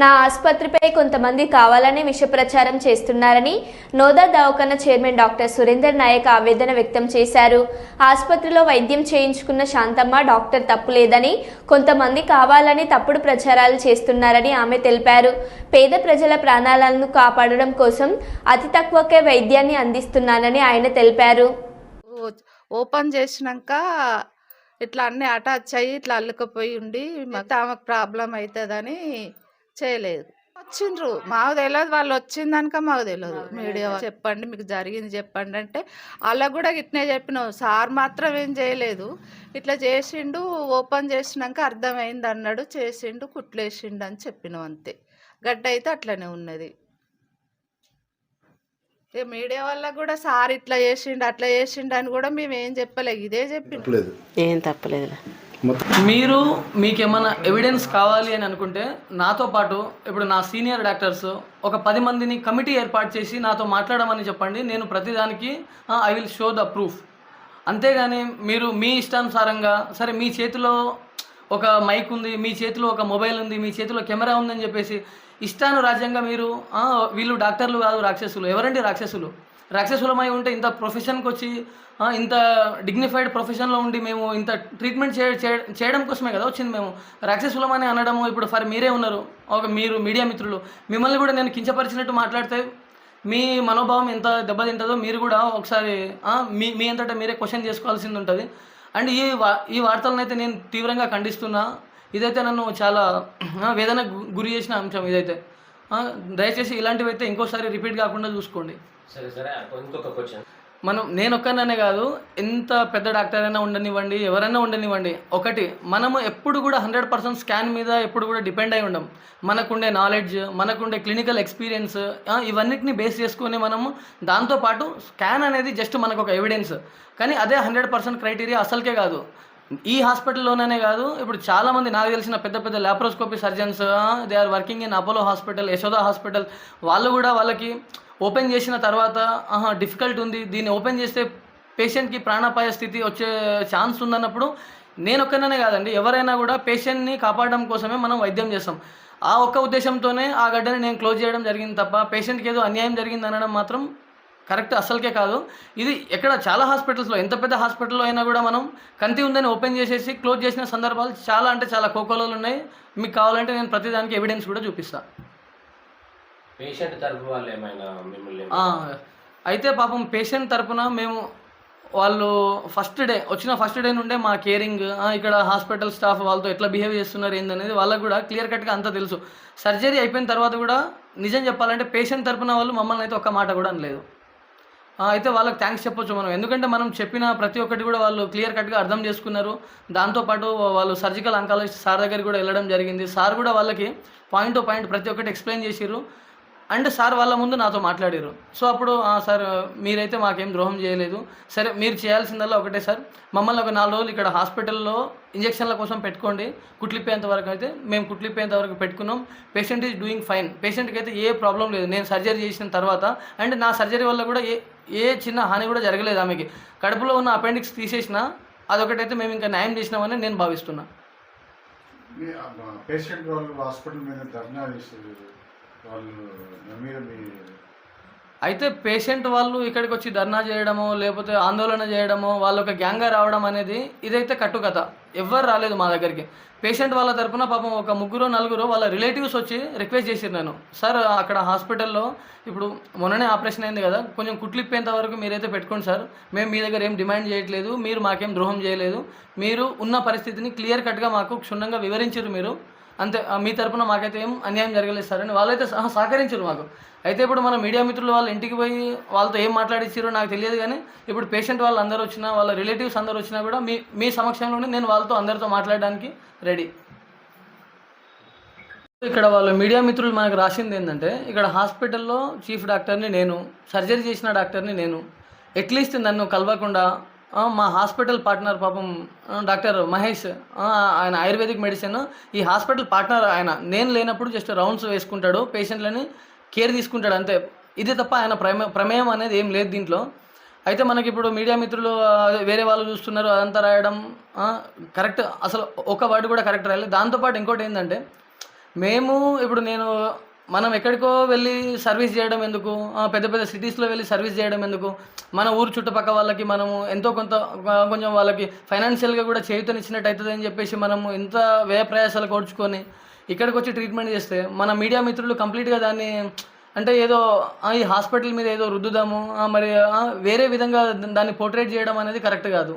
నా ఆసుపత్రిపై కొంతమంది కావాలని విష ప్రచారం చేస్తున్నారని నోదా దవాఖాన చైర్మన్ డాక్టర్ సురేందర్ నాయక్ ఆవేదన వ్యక్తం చేశారు. ఆసుపత్రిలో వైద్యం చేయించుకున్న శాంతమ్మ డాక్టర్ తప్పు లేదని కొంతమంది కావాలని తప్పుడు ప్రచారాలు చేస్తున్నారని ఆమె తెలిపారు. పేద ప్రజల ప్రాణాలను కాపాడడం కోసం అతి తక్కువకే వైద్యాన్ని అందిస్తున్నానని ఆయన తెలిపారు. ఓపెన్ చేసినాక ఇట్లా అన్ని అటాచ్ అయ్యి ఇట్లా అల్లుకపోయి ఉండి మొత్తం ఆమెకు ప్రాబ్లం అవుతుందని చేయలేదు. వచ్చిండ్రు. మాకు తెలియదు వాళ్ళు వచ్చిందనుక మాకు తెలియదు మీడియా వాళ్ళు చెప్పండి మీకు జరిగింది చెప్పండి అంటే వాళ్ళకు కూడా ఇట్నే చెప్పినాం. సార్ మాత్రం ఏం చేయలేదు. ఇట్లా చేసిండు ఓపెన్ చేసినాక అర్థమైంది అన్నాడు. చేసిండు కుట్లేసిండు అని చెప్పినాం అంతే. గడ్డ అయితే అట్లనే ఉన్నది. ఇక మీడియా వల్ల కూడా సార్ ఇట్లా చేసిండు అట్లా చేసిండు అని కూడా మేము ఏం చెప్పలేదు ఇదే చెప్పిండు తప్పలేదు ఏం తప్పలేదులే. మొత్తం మీరు మీకు ఏమైనా ఎవిడెన్స్ కావాలి అని అనుకుంటే నాతో పాటు ఇప్పుడు నా సీనియర్ డాక్టర్స్ ఒక పది మందిని కమిటీ ఏర్పాటు చేసి నాతో మాట్లాడమని చెప్పండి. నేను ప్రతిదానికి I will show the proof అంతేగాని మీరు మీ ఇష్టానుసారంగా సరే మీ చేతిలో ఒక మైక్ ఉంది మీ చేతిలో ఒక మొబైల్ ఉంది మీ చేతిలో కెమెరా ఉందని చెప్పేసి ఇష్టానురాజ్యంగా మీరు వీళ్ళు డాక్టర్లు కాదు రాక్షసులు. ఎవరండి రాక్షసులు? రాక్షసులమై ఉంటే ఇంత ప్రొఫెషన్కి వచ్చి ఇంత డిగ్నిఫైడ్ ప్రొఫెషన్లో ఉండి మేము ఇంత ట్రీట్మెంట్ చే చేయడం కోసమే కదా వచ్చింది మేము. రాక్షసులమని అనడము ఇప్పుడు ఫర్ మీరే ఉన్నారు. ఒక మీరు మీడియా మిత్రులు. మిమ్మల్ని కూడా నేను కించపరిచినట్టు మాట్లాడితే మీ మనోభావం ఎంత దెబ్బతింటుందో మీరు కూడా ఒకసారి మీ మీ అంతటా మీరే క్వశ్చన్ చేసుకోవాల్సింది ఉంటుంది అండ్ ఈ వా ఈ వార్తలను అయితే నేను తీవ్రంగా ఖండిస్తున్నా. ఇదైతే నన్ను చాలా వేదన వేదనకు గురి చేసిన అంశం ఇదైతే. దయచేసి ఇలాంటివి అయితే ఇంకోసారి రిపీట్ కాకుండా చూసుకోండి. సరే సరే ఇంకొక క్వశ్చన్ మనం నేను ఒక్కననే కాదు ఎంత పెద్ద డాక్టర్ అయినా ఉండనివ్వండి ఎవరైనా ఉండనివ్వండి. ఒకటి మనము ఎప్పుడు కూడా హండ్రెడ్ పర్సెంట్ స్కాన్ మీద ఎప్పుడు కూడా డిపెండ్ అయి ఉండం. మనకుండే నాలెడ్జ్ మనకుండే క్లినికల్ ఎక్స్పీరియన్స్ ఇవన్నిటిని బేస్ చేసుకొని మనము దాంతోపాటు స్కాన్ అనేది జస్ట్ మనకు ఒక ఎవిడెన్స్ కానీ అదే హండ్రెడ్ పర్సెంట్ క్రైటీరియా అసలుకే కాదు. ఈ హాస్పిటల్లోనే కాదు ఇప్పుడు చాలామంది నాకు తెలిసిన పెద్ద పెద్ద laparoscopy surgeons they are working in Apollo hospital Yashoda hospital వాళ్ళు కూడా వాళ్ళకి ఓపెన్ చేసిన తర్వాత ఆహా డిఫికల్ట్ ఉంది. దీన్ని ఓపెన్ చేస్తే పేషెంట్కి ప్రాణాపాయ స్థితి వచ్చే ఛాన్స్ ఉందన్నప్పుడు నేను ఒక్కనే కాదండి ఎవరైనా కూడా పేషెంట్ని కాపాడడం కోసమే మనం వైద్యం చేస్తాం. ఆ ఒక్క ఉద్దేశంతోనే ఆ గడ్డని నేను క్లోజ్ చేయడం జరిగింది తప్ప పేషెంట్కి ఏదో అన్యాయం జరిగింది అనడం మాత్రం కరెక్ట్ అస్సలకే కాదు. ఇది ఎక్కడ చాలా హాస్పిటల్స్లో ఎంత పెద్ద హాస్పిటల్లో అయినా కూడా మనం కంతి ఉందని ఓపెన్ చేసేసి క్లోజ్ చేసిన సందర్భాలు చాలా అంటే చాలా కోకోలలో ఉన్నాయి. మీకు కావాలంటే నేను ప్రతిదానికి ఎవిడెన్స్ కూడా చూపిస్తాను పేషెంట్ తరపు వాళ్ళు ఏమైనా మిమ్మల్ని అయితే పాపం పేషెంట్ తరపున మేము వాళ్ళు ఫస్ట్ డే వచ్చిన ఫస్ట్ డే నుండే మా కేరింగ్ ఇక్కడ హాస్పిటల్ స్టాఫ్ వాళ్ళతో ఎట్లా బిహేవ్ చేస్తున్నారు ఏందనేది వాళ్ళకు కూడా క్లియర్ కట్గా అంతా తెలుసు. సర్జరీ అయిపోయిన తర్వాత కూడా నిజం చెప్పాలంటే పేషెంట్ తరపున వాళ్ళు మమ్మల్ని అయితే ఒక్క మాట కూడా అనలేదు. అయితే వాళ్ళకి థ్యాంక్స్ చెప్పొచ్చు మనం. ఎందుకంటే మనం చెప్పిన ప్రతి ఒక్కటి కూడా వాళ్ళు క్లియర్ కట్గా అర్థం చేసుకున్నారు. దాంతోపాటు వాళ్ళు సర్జికల్ అంకాలజిస్ట్ సార్ దగ్గరికి కూడా వెళ్ళడం జరిగింది. సార్ కూడా వాళ్ళకి పాయింట్ టు పాయింట్ ప్రతి ఒక్కటి ఎక్స్ప్లెయిన్ చేసిర్రు. అండ్ సార్ వాళ్ళ ముందు నాతో మాట్లాడారు. సో అప్పుడు సార్ మీరైతే మాకేం ద్రోహం చేయలేదు. సరే మీరు చేయాల్సిందల్లా ఒకటే సార్. మమ్మల్ని ఒక నాలుగు రోజులు ఇక్కడ హాస్పిటల్లో ఇంజక్షన్ల కోసం పెట్టుకోండి. కుట్లిపోయేంత వరకు అయితే మేము కుట్లిపోయేంత వరకు పెట్టుకున్నాం. Patient is doing fine. పేషెంట్కి అయితే ఏ ప్రాబ్లం లేదు. నేను సర్జరీ చేసిన తర్వాత అండ్ నా సర్జరీ వల్ల కూడా ఏ ఏ చిన్న హాని కూడా జరగలేదు ఆమెకి. కడుపులో ఉన్న అపెండిక్స్ తీసేసిన అదొకటైతే మేము ఇంకా న్యాయం చేసినామని నేను భావిస్తున్నాను పేషెంట్ వాళ్ళు హాస్పిటల్ మీద ధర్నా చేస్తారు అయితే పేషెంట్ వాళ్ళు ఇక్కడికి వచ్చి ధర్నా చేయడమో లేకపోతే ఆందోళన చేయడమో వాళ్ళ ఒక గ్యాంగ్గా రావడం అనేది ఇదైతే కట్టుకథ. ఎవ్వరు రాలేదు మా దగ్గరికి. పేషెంట్ వాళ్ళ తరపున పాపం ఒక ముగ్గురు నలుగురు వాళ్ళ రిలేటివ్స్ వచ్చి రిక్వెస్ట్ చేసి నేను సార్ అక్కడ హాస్పిటల్లో ఇప్పుడు మొన్ననే ఆపరేషన్ అయింది కదా కొంచెం కుట్లిప్పేంత వరకు మీరైతే పెట్టుకోండి సార్. మేము మీ దగ్గర ఏం డిమాండ్ చేయట్లేదు మీరు మాకేం ద్రోహం చేయలేదు. మీరు ఉన్న పరిస్థితిని క్లియర్ కట్గా మాకు క్షుణ్ణంగా వివరించారు మీరు. అంతే ఆ, మీ తరపున మాకైతే ఏం అన్యాయం జరగలేదు సార్ అని వాళ్ళైతే సహకరించారు మాకు. అయితే ఇప్పుడు మన మీడియా మిత్రులు వాళ్ళ ఇంటికి పోయి వాళ్ళతో ఏం మాట్లాడించారో నాకు తెలియదు కానీ ఇప్పుడు పేషెంట్ వాళ్ళు అందరూ వచ్చినా వాళ్ళ రిలేటివ్స్ అందరూ వచ్చినా కూడా మీ మీ సమక్షంలోనే నేను వాళ్ళతో అందరితో మాట్లాడడానికి రెడీ. ఇక్కడ వాళ్ళ మీడియా మిత్రులు మనకు రాసింది ఏంటంటే ఇక్కడ హాస్పిటల్లో చీఫ్ డాక్టర్ని నేను సర్జరీ చేసిన డాక్టర్ని నేను అట్లీస్ట్ నన్ను కలవకుండా మా హాస్పిటల్ పార్ట్నర్ పాపం డాక్టర్ మహేష్ ఆయన ఆయుర్వేదిక్ మెడిసిన్. ఈ హాస్పిటల్ పార్ట్నర్ ఆయన నేను లేనప్పుడు జస్ట్ రౌండ్స్ వేసుకుంటాడు పేషెంట్లని కేర్ తీసుకుంటాడు అంతే. ఇది తప్ప ఆయన ప్రమే ప్రమేయం అనేది ఏం లేదు దీంట్లో. అయితే మనకి ఇప్పుడు మీడియా మిత్రులు వేరే వాళ్ళు చూస్తున్నారు అదంతా రాయడం కరెక్ట్. అసలు ఒక వర్డ్ కూడా కరెక్ట్ రాయలేదు. దాంతోపాటు ఇంకోటి ఏంటంటే మేము ఇప్పుడు నేను మనం ఎక్కడికో వెళ్ళి సర్వీస్ చేయడం ఎందుకు? పెద్ద పెద్ద సిటీస్లో వెళ్ళి సర్వీస్ చేయడం ఎందుకు? మన ఊరు చుట్టుపక్కల వాళ్ళకి మనము ఎంతో కొంత కొంచెం వాళ్ళకి ఫైనాన్షియల్గా కూడా చేయుతనిచ్చినట్టు అవుతుంది అని చెప్పేసి మనము ఎంత వ్యయ ప్రయాసాలు కోర్చుకొని ఇక్కడికి వచ్చి ట్రీట్మెంట్ చేస్తే మన మీడియా మిత్రులు కంప్లీట్గా దాన్ని అంటే ఏదో ఈ హాస్పిటల్ మీద ఏదో రుద్దుదాము మరి వేరే విధంగా దాన్ని పోర్ట్రేట్ చేయడం అనేది కరెక్ట్ కాదు.